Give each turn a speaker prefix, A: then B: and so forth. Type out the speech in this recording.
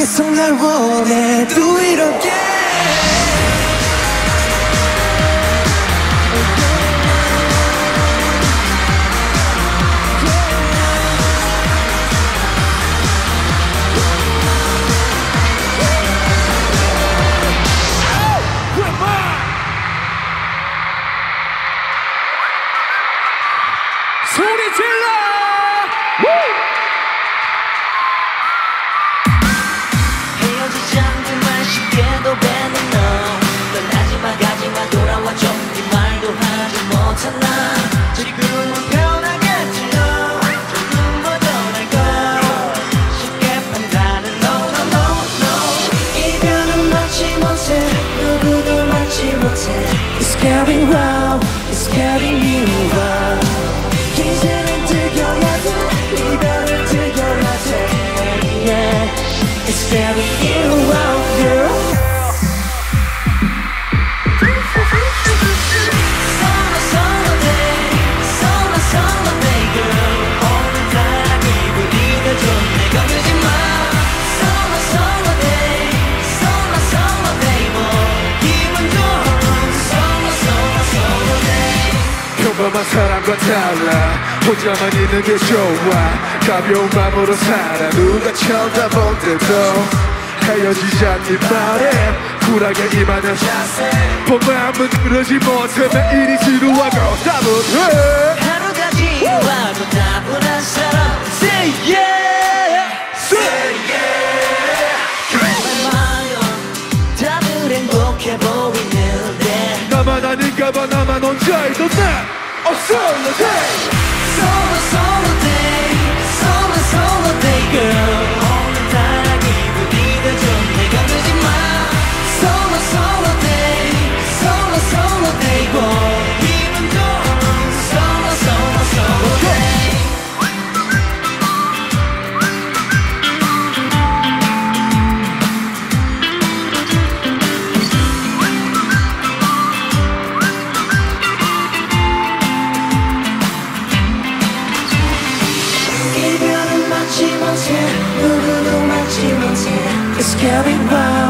A: 계속 날 원해 Do it again It's getting round It's getting you round It's
B: very
C: 평범한 사람과 달라. 혼자만 있는 게 좋아. 가벼운 마음으로 살아. 누가 쳐다본데도 헤어지자니 말해. 쿨하게 임하는 자세. 본 마음은 그러지 못해 매일이 지루하고 따분해.
B: 하루가 지나도 따분한 사람, say yeah, say yeah. 마음 다들 행복해 보이는데.
C: 나만 아닌가 봐. 나만 혼자이던 나 Australia's hey! Summer, summer.
B: 누구도 못해. It's getting wild